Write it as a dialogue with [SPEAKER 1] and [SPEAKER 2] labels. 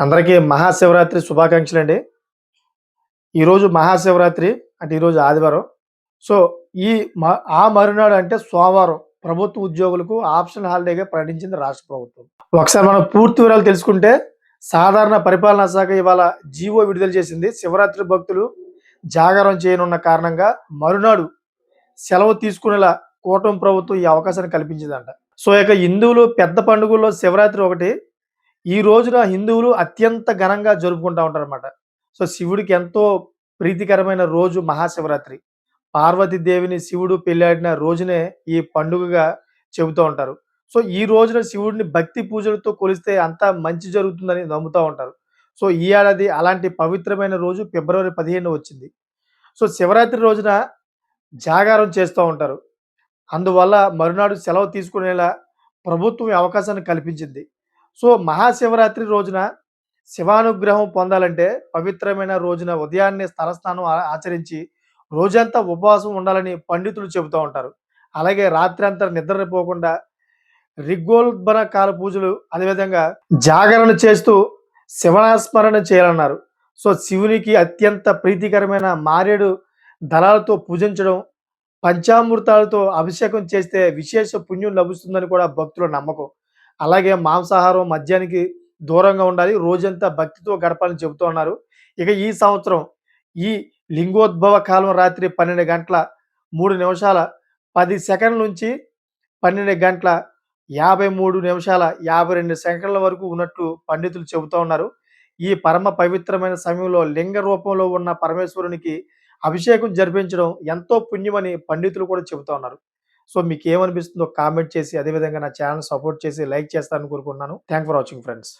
[SPEAKER 1] అందరికీ మహాశివరాత్రి శుభాకాంక్షలు అండి ఈరోజు మహాశివరాత్రి అంటే ఈరోజు ఆదివారం. సో ఈ మ- ఆ మరునాడు అంటే సోమవారం ప్రభుత్వ ఉద్యోగులకు ఆప్షన్ హాలిడేగా ప్రకటించింది రాష్ట్ర ప్రభుత్వం. ఒకసారి మనం పూర్తి వివరాలు తెలుసుకుంటే సాధారణ పరిపాలనా శాఖ ఇవాళ జీవో విడుదల చేసింది. శివరాత్రి భక్తులు జాగారం చేయనున్న కారణంగా మరునాడు సెలవు తీసుకునేలా కూటమి ప్రభుత్వం ఈ అవకాశాన్ని కల్పించిందంట. సో ఇక హిందువులు పెద్ద పండుగల్లో శివరాత్రి ఒకటి ఈ రోజున హిందువులు అత్యంత ఘనంగా జరుపుకుంటూ ఉంటారన్నమాట. సో శివుడికి ఎంతో ప్రీతికరమైన రోజు మహాశివరాత్రి. పార్వతీదేవిని శివుడు పెళ్ళాడిన రోజునే ఈ పండుగగా చెబుతూ ఉంటారు. సో ఈ రోజున శివుడిని భక్తి పూజలతో కొలిస్తే అంతా మంచి జరుగుతుందని నమ్ముతూ ఉంటారు. సో ఈ ఏడాది అలాంటి పవిత్రమైన రోజు ఫిబ్రవరి పదిహేను వచ్చింది. సో శివరాత్రి రోజున జాగారం చేస్తూ ఉంటారు. అందువల్ల మరునాడు సెలవు తీసుకునేలా ప్రభుత్వం అవకాశాన్ని కల్పించింది. సో మహాశివరాత్రి రోజున శివానుగ్రహం పొందాలంటే పవిత్రమైన రోజున ఉదయాన్నే స్థలస్నానం ఆచరించి రోజంతా ఉపవాసం ఉండాలని పండితులు చెబుతూ ఉంటారు. అలాగే రాత్రి అంతా నిద్రపోకుండా రిగ్గోల్బన కాల పూజలు అదేవిధంగా జాగరణ చేస్తూ శివనాస్మరణ చేయాలన్నారు. సో శివునికి అత్యంత ప్రీతికరమైన మారేడు దళాలతో పూజించడం పంచామృతాలతో అభిషేకం చేస్తే విశేష పుణ్యం లభిస్తుందని కూడా భక్తుల నమ్మకం. అలాగే మాంసాహారం మద్యానికి దూరంగా ఉండాలి. రోజంతా భక్తితో గడపాలని చెబుతూ ఉన్నారు. ఇక ఈ సంవత్సరం ఈ లింగోద్భవ కాలం రాత్రి పన్నెండు గంటల మూడు నిమిషాల పది సెకండ్ల నుంచి పన్నెండు గంటల యాభై మూడు నిమిషాల యాభై రెండు సెకండ్ల వరకు ఉన్నట్లు పండితులు చెబుతూ ఉన్నారు. ఈ పరమ పవిత్రమైన సమయంలో లింగ రూపంలో ఉన్న పరమేశ్వరునికి అభిషేకం జరిపించడం ఎంతో పుణ్యమని పండితులు కూడా చెబుతూ ఉన్నారు. సో మీకు ఏమనిపిస్తుందో కామెంట్ చేసి అదేవిధంగా నా ఛానల్ సపోర్ట్ చేసి లైక్ చేస్తారని కోరుకుంటున్నాను. Thank for watching friends